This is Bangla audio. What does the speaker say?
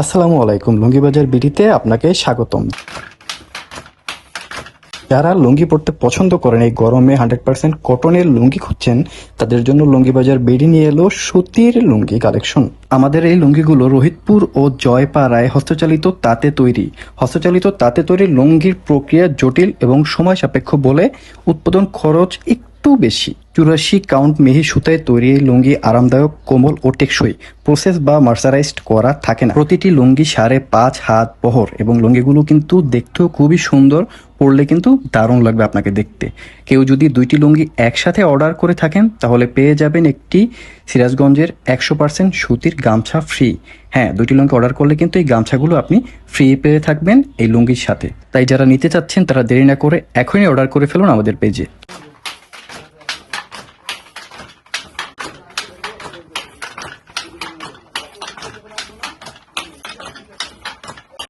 আসসালামু আলাইকুম লুঙ্গি বাজার বিডিতে আপনাকে স্বাগতম। যারা লুঙ্গি পরতে পছন্দ করেন, এই গরমে হান্ড্রেড পার্সেন্ট কটনের লুঙ্গি খুঁজছেন, তাদের জন্য লুঙ্গি বাজার বেডি নিয়ে এলো সুতির লুঙ্গি কালেকশন। আমাদের এই লুঙ্গিগুলো রোহিতপুর ও জয়পাড়ায় হস্তচালিত তাঁতে তৈরি। হস্তচালিত তাঁতে তৈরি লুঙ্গির প্রক্রিয়া জটিল এবং সময় সাপেক্ষ বলে উৎপাদন খরচ একটু বেশি। চুরাশি কাউন্ট মেহি সুতায় তৈরি লুঙ্গি আরামদায়ক, কোমল ও টেকসই। প্রসেস বা মার্সারাইজড করা থাকে না। প্রতিটি লুঙ্গি সাড়ে পাঁচ হাত বহর এবং লুঙ্গিগুলো কিন্তু দেখতেও খুবই সুন্দর, পরলে কিন্তু দারুণ লাগবে আপনাকে দেখতে। কেউ যদি দুইটি লুঙ্গি একসাথে অর্ডার করে থাকেন, তাহলে পেয়ে যাবেন একটি সিরাজগঞ্জের একশো পার্সেন্ট সুতির গামছা ফ্রি। হ্যাঁ দুইটি লুঙ্গি অর্ডার করলে কিন্তু এই গামছাগুলো আপনি ফ্রি পেয়ে থাকবেন এই লুঙ্গির সাথে। তাই যারা নিতে চাচ্ছেন, তারা দেরি না করে এখনই অর্ডার করে ফেলুন আমাদের পেজে।